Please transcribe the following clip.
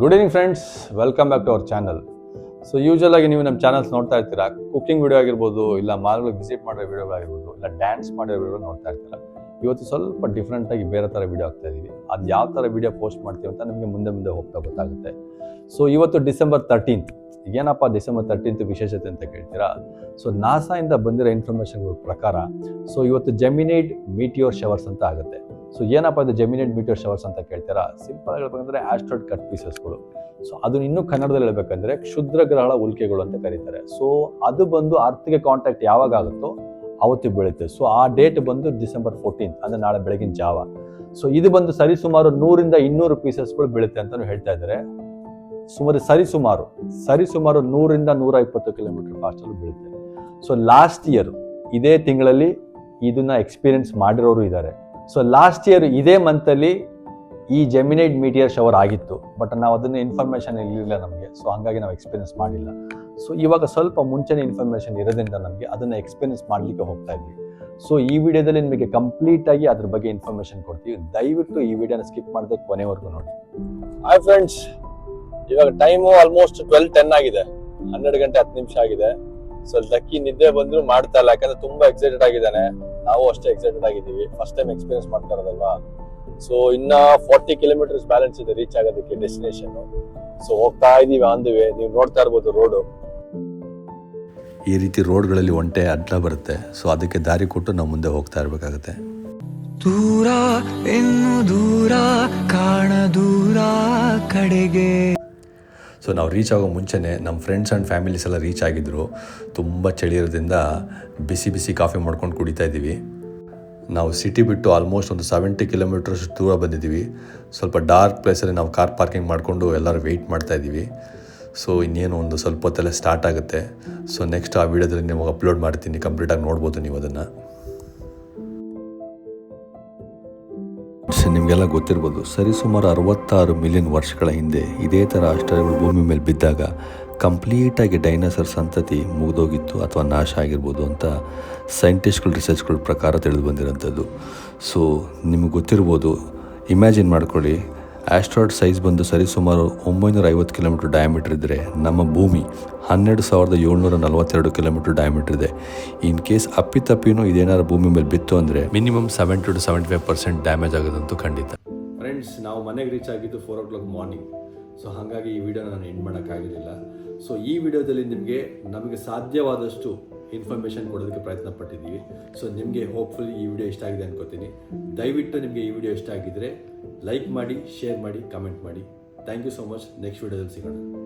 Good evening friends welcome back to our channel so usual ಆಗಿ ನೀವು ನಮ್ಮ channels ನೋಡ್ತಾ ಇರ್ತೀರಾ? ಕುಕಿಂಗ್ ವಿಡಿಯೋ ಆಗಿರ್ಬೋದು, ಇಲ್ಲ ಮಾಲ್ಗಳಿಗೆ ವಿಸಿಟ್ ವಿಡಿಯೋ ವಿಡಿಯೋಗಳಾಗಿರ್ಬೋದು ಇಲ್ಲ ಡ್ಯಾನ್ಸ್ ಮಾಡಿರೋ ವಿಡಿಯೋ ನೋಡ್ತಾ ಇರ್ತೀರಾ? ಇವತ್ತು ಸ್ವಲ್ಪ ಡಿಫ್ರೆಂಟ್ ಆಗಿ ಬೇರೆ ಥರ ವಿಡಿಯೋ ಆಗ್ತಾ ಇದ್ದೀವಿ ಅದು ಯಾವ ಥರ ವಿಡಿಯೋ ಪೋಸ್ಟ್ ಮಾಡ್ತೀವಿ ಅಂತ ನಿಮಗೆ ಮುಂದೆ ಮುಂದೆ ಹೋಗ್ತಾ ಗೊತ್ತಾಗುತ್ತೆ. ಸೊ ಇವತ್ತು ಡಿಸೆಂಬರ್ ತರ್ಟೀನ್ತ್ ಏನಪ್ಪ ಡಿಸೆಂಬರ್ ತರ್ಟೀನ್ತ್ ವಿಶೇಷತೆ ಅಂತ ಕೇಳ್ತೀರಾ? ಸೊ ನಾಸಾಯಿಂದ ಬಂದಿರೋ ಇನ್ಫಾರ್ಮೇಷನ್ಗಳ ಪ್ರಕಾರ ಸೊ ಇವತ್ತು ಜೆಮಿನೈಡ್ ಮೀಟಿಯೋರ್ ಶವರ್ಸ್ ಅಂತ ಆಗುತ್ತೆ. ಸೊ ಏನಪ್ಪ ಇದು ಜೆಮಿನೇಟ್ ಮೀಟರ್ ಶವರ್ಸ್ ಅಂತ ಕೇಳ್ತೀರಾ? ಸಿಂಪಲ್ ಆಗಿ ಹೇಳ್ಬೇಕಂದ್ರೆ ಆಸ್ಟ್ರಾಯ್ಡ್ ಕಟ್ ಪೀಸಸ್ಗಳು ಸೊ ಅದನ್ನ ಇನ್ನೂ ಕನ್ನಡದಲ್ಲಿ ಹೇಳ್ಬೇಕಂದ್ರೆ ಕ್ಷುದ್ರ ಗ್ರಹಗಳ ಉಲ್ಕೆಗಳು ಅಂತ ಕರೀತಾರೆ. ಸೊ ಅದು ಬಂದು ಅರ್ಥಿಗೆ ಕಾಂಟ್ಯಾಕ್ಟ್ ಯಾವಾಗ ಆಗುತ್ತೋ ಅವತ್ತು ಬೀಳುತ್ತೆ. ಸೊ ಆ ಡೇಟ್ ಬಂದು ಡಿಸೆಂಬರ್ ಫೋರ್ಟೀನ್ತ್ ಅಂದರೆ ನಾಳೆ ಬೆಳಗಿನ ಜಾವ. ಸೊ ಇದು ಬಂದು ಸರಿಸುಮಾರು ನೂರಿಂದ ಇನ್ನೂರು ಪೀಸಸ್ಗಳು ಬೀಳುತ್ತೆ ಅಂತ ಹೇಳ್ತಾ ಇದ್ದಾರೆ ಸುಮಾರು ಸರಿಸುಮಾರು ಸರಿಸುಮಾರು ನೂರಿಂದ ನೂರ ಇಪ್ಪತ್ತು ಕಿಲೋಮೀಟರ್ ಫಾಸ್ಟಲ್ಲಿ ಬೀಳುತ್ತೆ. ಸೊ ಲಾಸ್ಟ್ ಇಯರ್ ಇದೇ ತಿಂಗಳಲ್ಲಿ ಇದನ್ನ ಎಕ್ಸ್ಪೀರಿಯನ್ಸ್ ಮಾಡಿರೋರು ಇದ್ದಾರೆ ಸೊ ಲಾಸ್ಟ್ ಇಯರ್ ಇದೇ ಮಂತಲ್ಲಿ ಈ ಜೆಮಿನೈಡ್ ಮೀಟಿಯರ್ ಶವರ್ ಆಗಿತ್ತು. ಬಟ್ ನಾವು ಅದನ್ನ ಇನ್ಫಾರ್ಮೇಷನ್ ಇರಲಿಲ್ಲ ನಮಗೆ. ಸೊ ಹಂಗಾಗಿ ನಾವು ಎಕ್ಸ್ಪೀರಿಯನ್ಸ್ ಮಾಡಿಲ್ಲ. ಸೊ ಇವಾಗ ಸ್ವಲ್ಪ ಮುಂಚೆನೇ ಇನ್ಫಾರ್ಮೇಷನ್ ಇರೋದ್ರಿಂದ ನಮಗೆ ಅದನ್ನ ಎಕ್ಸ್ಪೀರಿಯನ್ಸ್ ಮಾಡಲಿಕ್ಕೆ ಹೋಗ್ತಾ ಇದ್ವಿ. ಸೊ ಈ ವಿಡಿಯೋದಲ್ಲಿ ನಿಮಗೆ ಕಂಪ್ಲೀಟ್ ಆಗಿ ಅದ್ರ ಬಗ್ಗೆ ಇನ್ಫಾರ್ಮೇಷನ್ ಕೊಡ್ತೀವಿ. ದಯವಿಟ್ಟು ಈ ವಿಡಿಯೋನ ಸ್ಕಿಪ್ ಮಾಡದೆ ಕೊನೆವರೆಗೂ ನೋಡಿ. ಹಾಯ್ ಫ್ರೆಂಡ್ಸ್ ಇವಾಗ ಟೈಮು ಆಲ್ಮೋಸ್ಟ್ ಟ್ವೆಲ್ ಟೆನ್ ಆಗಿದೆ. ಹನ್ನೆರಡು ಗಂಟೆ ಹತ್ತು ನಿಮಿಷ ಆಗಿದೆ. ಸೊ ಲಕ್ಕಿ ನಿದ್ದೆ ಬಂದ್ರು ಮಾಡ್ತಾ ಇಲ್ಲ. ಯಾಕಂದ್ರೆ ತುಂಬಾ ಎಕ್ಸೈಟೆಡ್ ಆಗಿದ್ದಾನೆ. ನಾವು ಅಷ್ಟೇ ಎಕ್ಸೈಟೆಡ್ ಆಗಿದ್ದೀವಿ. ಫಸ್ಟ್ ಟೈಮ್ ಎಕ್ಸ್ಪೀರಿಯನ್ಸ್ ಮಾಡ್ತಾ ಇರೋದಲ್ವಾ? ಸೊ ಇನ್ನ ಫಾರ್ಟಿ ಕಿಲೋಮೀಟರ್ಸ್ ಬ್ಯಾಲೆನ್ಸ್ ಇದೆ ರೀಚ್ ಆಗೋದಕ್ಕೆ ಡೆಸ್ಟಿನೇಷನ್ ಸೊ ಹೋಗ್ತಾ ಇದೀವಿ ಆನ್ ದಿ ವೇ ನೀವು ನೋಡ್ತಾ ಇರ್ಬೋದು ರೋಡು ಈ ರೀತಿ ರೋಡ್ಗಳಲ್ಲಿ ಒಂಟೆ ಅಡ್ಡ ಬರುತ್ತೆ. ಸೊ ಅದಕ್ಕೆ ದಾರಿ ಕೊಟ್ಟು ನಾವು ಮುಂದೆ ಹೋಗ್ತಾ ಇರಬೇಕಾಗುತ್ತೆ. ದೂರ ಇನ್ನು ದೂರ ಕಾಣ ದೂರ ಕಡೆಗೆ. ಸೊ ನಾವು ರೀಚ್ ಆಗೋ ಮುಂಚೆನೇ ನಮ್ಮ ಫ್ರೆಂಡ್ಸ್ ಆ್ಯಂಡ್ ಫ್ಯಾಮಿಲೀಸ್ ಎಲ್ಲ ರೀಚ್ ಆಗಿದ್ದರು ತುಂಬ ಚಳಿ ಇರೋದ್ರಿಂದ ಬಿಸಿ ಬಿಸಿ ಕಾಫಿ ಮಾಡ್ಕೊಂಡು ಕುಡಿತಾ ಇದ್ದೀವಿ. ನಾವು ಸಿಟಿ ಬಿಟ್ಟು ಆಲ್ಮೋಸ್ಟ್ ಒಂದು ಸೆವೆಂಟಿ ಕಿಲೋಮೀಟರ್ಸ್ ದೂರ ಬಂದಿದ್ದೀವಿ. ಸ್ವಲ್ಪ ಡಾರ್ಕ್ ಪ್ಲೇಸಲ್ಲಿ ನಾವು ಕಾರ್ ಪಾರ್ಕಿಂಗ್ ಮಾಡಿಕೊಂಡು ಎಲ್ಲರೂ ವೆಯ್ಟ್ ಮಾಡ್ತಾ ಇದ್ದೀವಿ. ಸೊ ಇನ್ನೇನು ಒಂದು ಸ್ವಲ್ಪ ಹೊತ್ತಲ್ಲೇ ಸ್ಟಾರ್ಟ್ ಆಗುತ್ತೆ. ಸೊ ನೆಕ್ಸ್ಟ್ ಆ ವಿಡಿಯೋದಲ್ಲಿ ನಿಮಗೆ ಅಪ್ಲೋಡ್ ಮಾಡ್ತೀನಿ. ಕಂಪ್ಲೀಟಾಗಿ ನೋಡ್ಬೋದು ನೀವು ಅದನ್ನು. ನಿಮಗೆಲ್ಲ ಗೊತ್ತಿರ್ಬೋದು. ಸರಿಸುಮಾರು ಅರವತ್ತಾರು ಮಿಲಿಯನ್ ವರ್ಷಗಳ ಹಿಂದೆ ಇದೇ ಥರ ಆಶ್ಚರ್ಯಗಳು ಭೂಮಿ ಮೇಲೆ ಬಿದ್ದಾಗ ಕಂಪ್ಲೀಟಾಗಿ ಡೈನೋಸರ್ ಸಂತತಿ ಮುಗಿದೋಗಿತ್ತು ಅಥವಾ ನಾಶ ಆಗಿರ್ಬೋದು ಅಂತ ಸೈಂಟಿಸ್ಟ್ಗಳ ರಿಸರ್ಚ್ಗಳ ಪ್ರಕಾರ ತಿಳಿದು ಬಂದಿರೋಂಥದ್ದು. ಸೊ, ನಿಮಗೆ ಗೊತ್ತಿರ್ಬೋದು. ಇಮ್ಯಾಜಿನ್ ಮಾಡ್ಕೊಳ್ಳಿ. ಆಸ್ಟ್ರಾಯ್ಡ್ ಸೈಜ್ ಬಂದು ಸರಿಸುಮಾರು ಒಂಬೈನೂರ ಐವತ್ತು ಕಿಲೋಮೀಟರ್ ಡಯಾಮೀಟರ್ ಇದ್ದರೆ ನಮ್ಮ ಭೂಮಿ ಹನ್ನೆರಡು ಸಾವಿರದ ಏಳ್ನೂರ ನಲವತ್ತೆರಡು ಕಿಲೋಮೀಟರ್ ಡಯಾಮೀಟರ್ ಇದೆ. ಇನ್ ಕೇಸ್ ಅಪ್ಪಿತಪ್ಪಿನೂ ಇದೇನಾದ್ರು ಭೂಮಿ ಮೇಲೆ ಬಿತ್ತು ಅಂದರೆ minimum seventy to seventy five percent damage ಆಗೋದಂತೂ ಖಂಡಿತ. ಫ್ರೆಂಡ್ಸ್ ನಾವು ಮನೆಗೆ ರೀಚ್ ಆಗಿದ್ದು four o'clock morning so ಹಾಗಾಗಿ ಈ ವಿಡಿಯೋನ ನಾನು ಎಂಡ್ ಮಾಡೋಕ್ಕಾಗಿರಲಿಲ್ಲ. ಸೊ ಈ ವಿಡಿಯೋದಲ್ಲಿ ನಿಮಗೆ ನಮಗೆ ಸಾಧ್ಯವಾದಷ್ಟು ಇನ್ಫಾರ್ಮೇಷನ್ ಕೊಡೋದಕ್ಕೆ ಪ್ರಯತ್ನ ಪಟ್ಟಿದ್ದೀವಿ ಸೊ ನಿಮಗೆ ಹೋಪ್ಫುಲಿ ಈ ವಿಡಿಯೋ ಇಷ್ಟ ಆಗಿದೆ ಅನ್ಕೋತೀನಿ. ದಯವಿಟ್ಟು ನಿಮಗೆ ಈ ವಿಡಿಯೋ ಇಷ್ಟ ಆಗಿದ್ದರೆ ಲೈಕ್ ಮಾಡಿ ಶೇರ್ ಮಾಡಿ ಕಮೆಂಟ್ ಮಾಡಿ. Thank you so much next ವಿಡಿಯೋದಲ್ಲಿ ಸಿಗೋಣ.